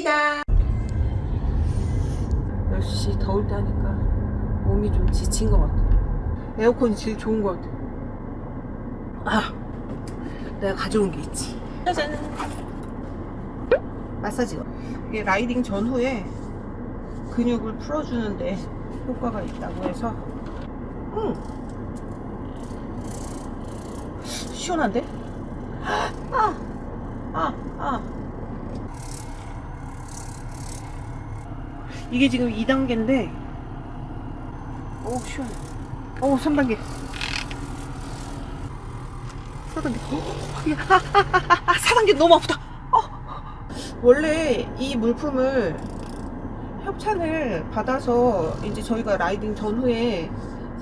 부탁드립니다. 역시 더울 때 하니까 몸이 좀 지친 것 같아. 에어컨이 제일 좋은 것 같아. 아, 내가 가져온 게 있지. 짜잔. 마사지가. 이게 라이딩 전후에 근육을 풀어주는데 효과가 있다고 해서, 음, 시원한데? 아, 아, 아. 이게 지금 2단계인데. 오 시원해. 오 3단계. 4단계. 아, 아, 아, 아, 4단계 너무 아프다. 어. 원래 이 물품을 협찬을 받아서 이제 저희가 라이딩 전후에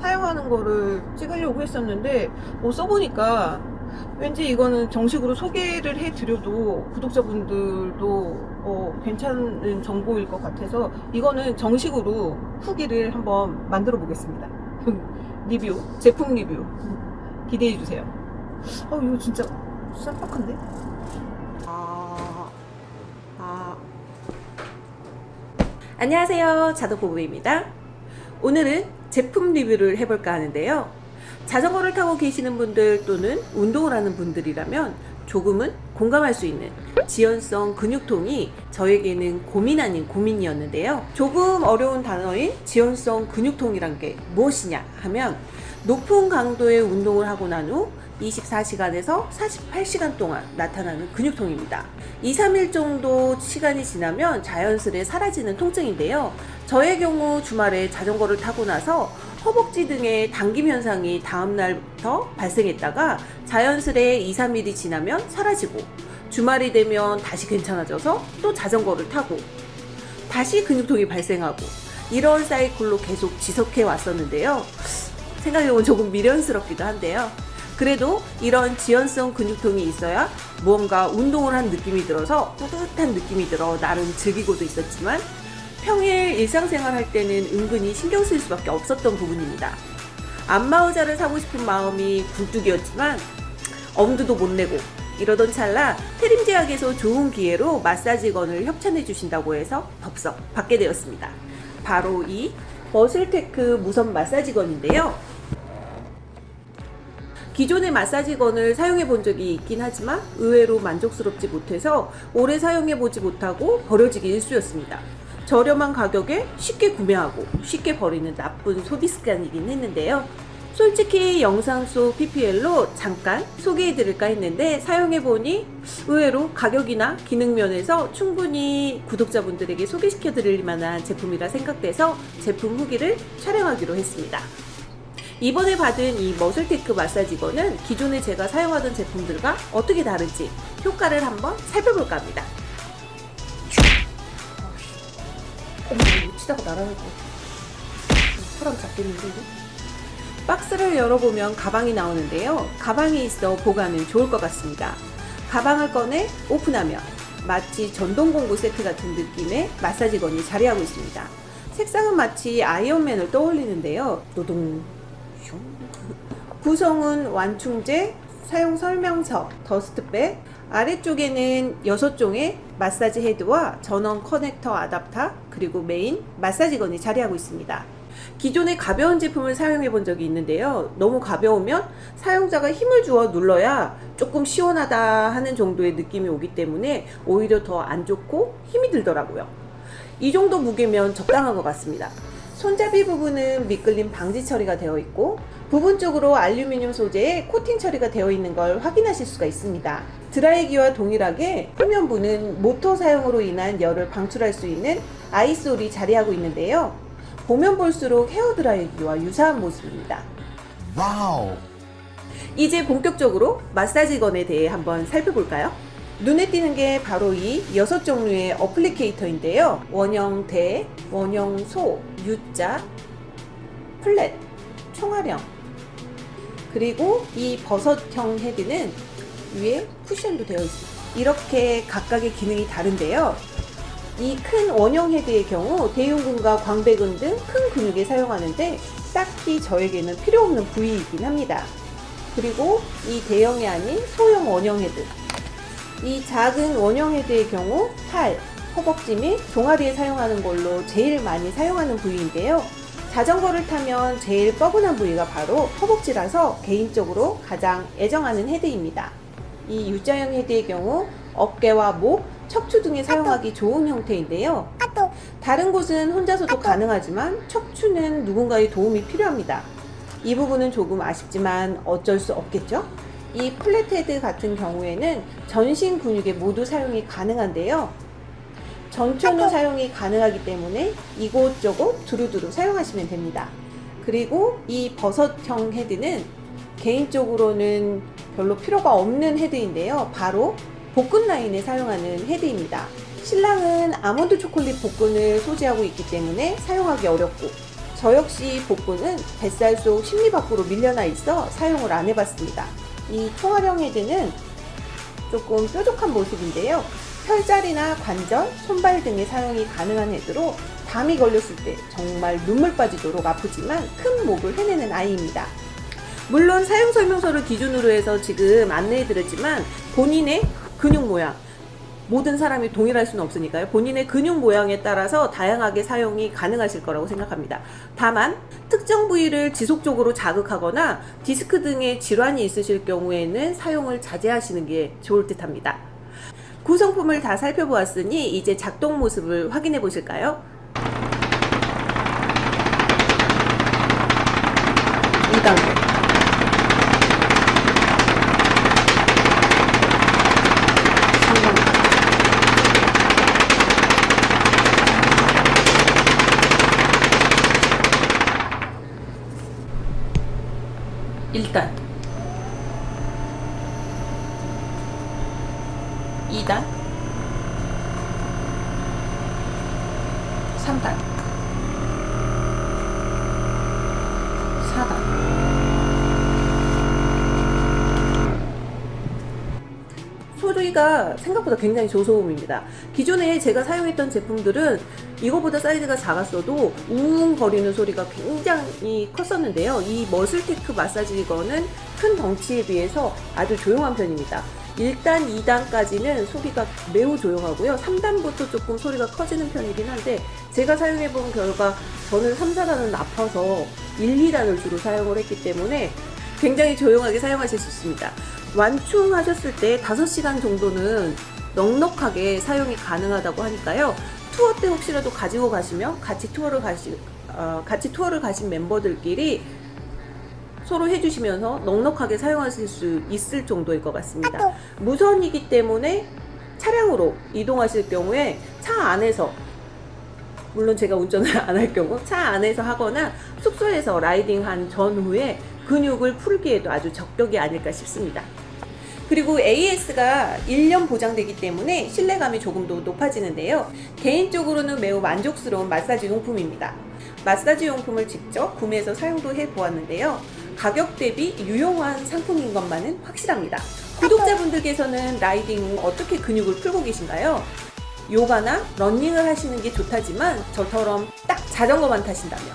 사용하는 거를 찍으려고 했었는데 뭐 써보니까 왠지 이거는 정식으로 소개를 해드려도 구독자분들도 어, 괜찮은 정보일 것 같아서 이거는 정식으로 후기를 한번 만들어 보겠습니다. 리뷰, 제품 리뷰 기대해 주세요. 어, 이거 진짜 쌈박한데? 아, 아. 안녕하세요. 자덕부부입니다. 오늘은 제품 리뷰를 해볼까 하는데요. 자전거를 타고 계시는 분들 또는 운동을 하는 분들이라면 조금은 공감할 수 있는 지연성 근육통이 저에게는 고민 아닌 고민이었는데요. 조금 어려운 단어인 지연성 근육통이란 게 무엇이냐 하면 높은 강도의 운동을 하고 난 후 24시간에서 48시간 동안 나타나는 근육통입니다. 2, 3일 정도 시간이 지나면 자연스레 사라지는 통증인데요. 저의 경우 주말에 자전거를 타고 나서 허벅지 등의 당김 현상이 다음날부터 발생했다가 자연스레 2, 3일이 지나면 사라지고 주말이 되면 다시 괜찮아져서 또 자전거를 타고 다시 근육통이 발생하고 이런 사이클로 계속 지속해 왔었는데요. 생각해보면 조금 미련스럽기도 한데요. 그래도 이런 지연성 근육통이 있어야 무언가 운동을 한 느낌이 들어서 뿌듯한 느낌이 들어 나름 즐기고도 있었지만 평일 일상생활 할 때는 은근히 신경 쓸 수밖에 없었던 부분입니다. 안마의자를 사고 싶은 마음이 굴뚝이었지만 엄두도 못 내고 이러던 찰나 테림제약에서 좋은 기회로 마사지건을 협찬해 주신다고 해서 덥석 받게 되었습니다. 바로 이 버슬테크 무선 마사지건인데요. 기존의 마사지건을 사용해 본 적이 있긴 하지만 의외로 만족스럽지 못해서 오래 사용해 보지 못하고 버려지기 일쑤였습니다. 저렴한 가격에 쉽게 구매하고 쉽게 버리는 나쁜 소비 습관이긴 했는데요. 솔직히 영상 속 PPL로 잠깐 소개해 드릴까 했는데 사용해 보니 의외로 가격이나 기능 면에서 충분히 구독자분들에게 소개시켜 드릴 만한 제품이라 생각돼서 제품 후기를 촬영하기로 했습니다. 이번에 받은 이 머슬테크 마사지건은 기존에 제가 사용하던 제품들과 어떻게 다른지 효과를 한번 살펴볼까 합니다. 어머, 이거 치다가 날아갈 거 사람 잡겠는데 이거? 박스를 열어보면 가방이 나오는데요. 가방이 있어 보관은 좋을 것 같습니다. 가방을 꺼내 오픈하면 마치 전동공구 세트 같은 느낌의 마사지건이 자리하고 있습니다. 색상은 마치 아이언맨을 떠올리는데요. 노동 슝. 구성은 완충제, 사용 설명서, 더스트백, 아래쪽에는 6종의 마사지 헤드와 전원 커넥터 아답터, 그리고 메인 마사지건이 자리하고 있습니다. 기존의 가벼운 제품을 사용해 본 적이 있는데요. 너무 가벼우면 사용자가 힘을 주어 눌러야 조금 시원하다 하는 정도의 느낌이 오기 때문에 오히려 더 안 좋고 힘이 들더라고요. 이 정도 무게면 적당한 것 같습니다. 손잡이 부분은 미끌림 방지 처리가 되어 있고 부분 쪽으로 알루미늄 소재의 코팅 처리가 되어 있는 걸 확인하실 수가 있습니다. 드라이기와 동일하게 표면부는 모터 사용으로 인한 열을 방출할 수 있는 아이솔이 자리하고 있는데요. 보면 볼수록 헤어 드라이기와 유사한 모습입니다. 와우. 이제 본격적으로 마사지건에 대해 한번 살펴볼까요? 눈에 띄는 게 바로 이 여섯 종류의 어플리케이터인데요. 원형 대, 원형 소, U자, 플랫, 총알형. 그리고 이 버섯형 헤드는 위에 쿠션도 되어 있습니다. 이렇게 각각의 기능이 다른데요. 이 큰 원형 헤드의 경우 대흉근과 광배근 등 큰 근육에 사용하는데 딱히 저에게는 필요 없는 부위이긴 합니다. 그리고 이 대형이 아닌 소형 원형 헤드. 이 작은 원형 헤드의 경우 팔, 허벅지 및 종아리에 사용하는 걸로 제일 많이 사용하는 부위인데요. 자전거를 타면 제일 뻐근한 부위가 바로 허벅지라서 개인적으로 가장 애정하는 헤드입니다. 이 U자형 헤드의 경우 어깨와 목, 척추 등에 사용하기 좋은 형태인데요. 다른 곳은 혼자서도 가능하지만 척추는 누군가의 도움이 필요합니다. 이 부분은 조금 아쉽지만 어쩔 수 없겠죠? 이 플랫헤드 같은 경우에는 전신 근육에 모두 사용이 가능한데요. 전천후 사용이 가능하기 때문에 이곳저곳 두루두루 사용하시면 됩니다. 그리고 이 버섯형 헤드는 개인적으로는 별로 필요가 없는 헤드인데요. 바로 복근 라인에 사용하는 헤드입니다. 신랑은 아몬드 초콜릿 복근을 소지하고 있기 때문에 사용하기 어렵고 저 역시 복근은 뱃살 속 심리 밖으로 밀려나 있어 사용을 안 해봤습니다. 이 통화령 헤드는 조금 뾰족한 모습인데요. 혈자리나 관절, 손발 등의 사용이 가능한 헤드로 담이 걸렸을 때 정말 눈물 빠지도록 아프지만 큰 몫을 해내는 아이입니다. 물론 사용 설명서를 기준으로 해서 지금 안내해 드렸지만 본인의 근육 모양 모든 사람이 동일할 수는 없으니까요. 본인의 근육 모양에 따라서 다양하게 사용이 가능하실 거라고 생각합니다. 다만 특정 부위를 지속적으로 자극하거나 디스크 등의 질환이 있으실 경우에는 사용을 자제하시는 게 좋을 듯합니다. 구성품을 다 살펴보았으니 이제 작동 모습을 확인해 보실까요? 2단계. 일단 2단 3단 4단 소리가 생각보다 굉장히 저소음입니다. 기존에 제가 사용했던 제품들은 이거보다 사이즈가 작았어도 우웅거리는 소리가 굉장히 컸었는데요. 이 머슬테크 마사지건은 큰 덩치에 비해서 아주 조용한 편입니다. 1단, 2단까지는 소리가 매우 조용하고요. 3단부터 조금 소리가 커지는 편이긴 한데 제가 사용해본 결과 저는 3, 4단은 아파서 1, 2단을 주로 사용을 했기 때문에 굉장히 조용하게 사용하실 수 있습니다. 완충하셨을 때 5시간 정도는 넉넉하게 사용이 가능하다고 하니까요. 투어 때 혹시라도 가지고 가시면 같이 투어를 가시 어, 같이 투어를 가신 멤버들끼리 서로 해주시면서 넉넉하게 사용하실 수 있을 정도일 것 같습니다. 무선이기 때문에 차량으로 이동하실 경우에 차 안에서 물론 제가 운전을 안 할 경우 차 안에서 하거나 숙소에서 라이딩한 전후에 근육을 풀기에도 아주 적격이 아닐까 싶습니다. 그리고 AS가 1년 보장되기 때문에 신뢰감이 조금 더 높아지는데요. 개인적으로는 매우 만족스러운 마사지 용품입니다. 마사지 용품을 직접 구매해서 사용도 해 보았는데요. 가격 대비 유용한 상품인 것만은 확실합니다. 구독자분들께서는 라이딩 후 어떻게 근육을 풀고 계신가요? 요가나 러닝을 하시는 게 좋다지만 저처럼 딱 자전거만 타신다면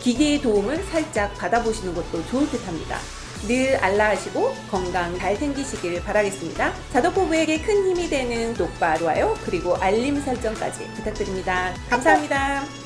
기계의 도움을 살짝 받아보시는 것도 좋을 듯 합니다. 늘 알라하시고 건강 잘 챙기시길 바라겠습니다. 자덕부부에게 큰 힘이 되는 녹바 좋아요 그리고 알림 설정까지 부탁드립니다. 감사합니다.